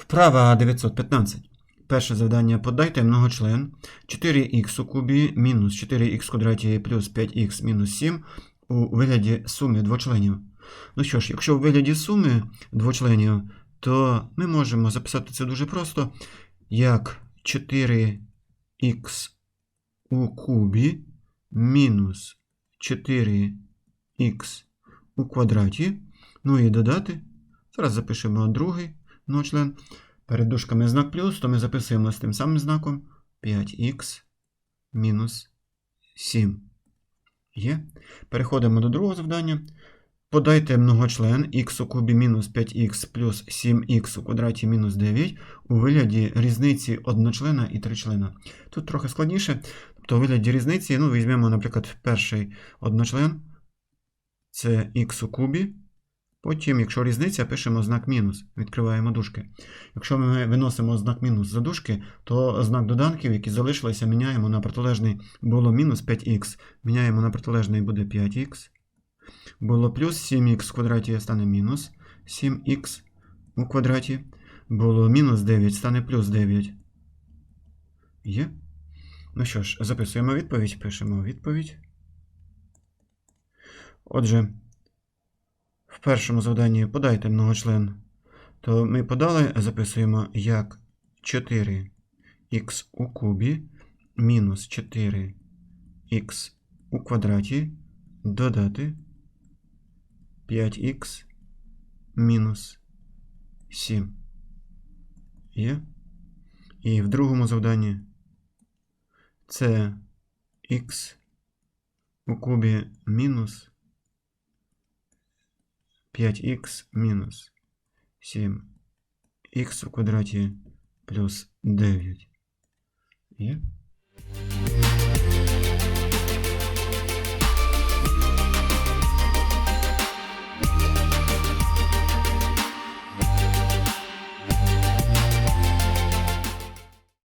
Вправа 915. Перше завдання подайте многочлен 4х у кубі мінус 4х квадраті плюс 5х мінус 7 у вигляді суми двочленів. Ну що ж, якщо у вигляді суми двочленів, то ми можемо записати це дуже просто, як 4х у кубі мінус 4х у квадраті. Ну і додати. Зараз запишемо другий многочлен. Перед дужками знак плюс, то ми записуємо з тим самим знаком 5х мінус 7. Є. Переходимо до другого завдання. Подайте многочлен х у кубі мінус 5х плюс 7х у квадраті мінус 9 у вигляді різниці одночлена і тричлена. Тут трохи складніше. Тобто у вигляді різниці, ну, візьмемо, наприклад, перший одночлен. Це х у кубі. Потім, якщо різниця, пишемо знак мінус, відкриваємо дужки. Якщо ми виносимо знак мінус за дужки, то знак доданків, які залишилися, міняємо на протилежний. Було мінус 5х, міняємо на протилежний буде 5х. Було плюс 7х в квадраті стане мінус 7х у квадраті. Було мінус 9, стане плюс 9. Є? Ну що ж, записуємо відповідь, пишемо відповідь. Отже, першому завданні подайте многочлен, то ми подали, записуємо як 4х у кубі мінус 4х у квадраті додати 5х мінус 7. Є? І в другому завданні це х у кубі мінус 5х мінус 7х у квадраті плюс 9. Є?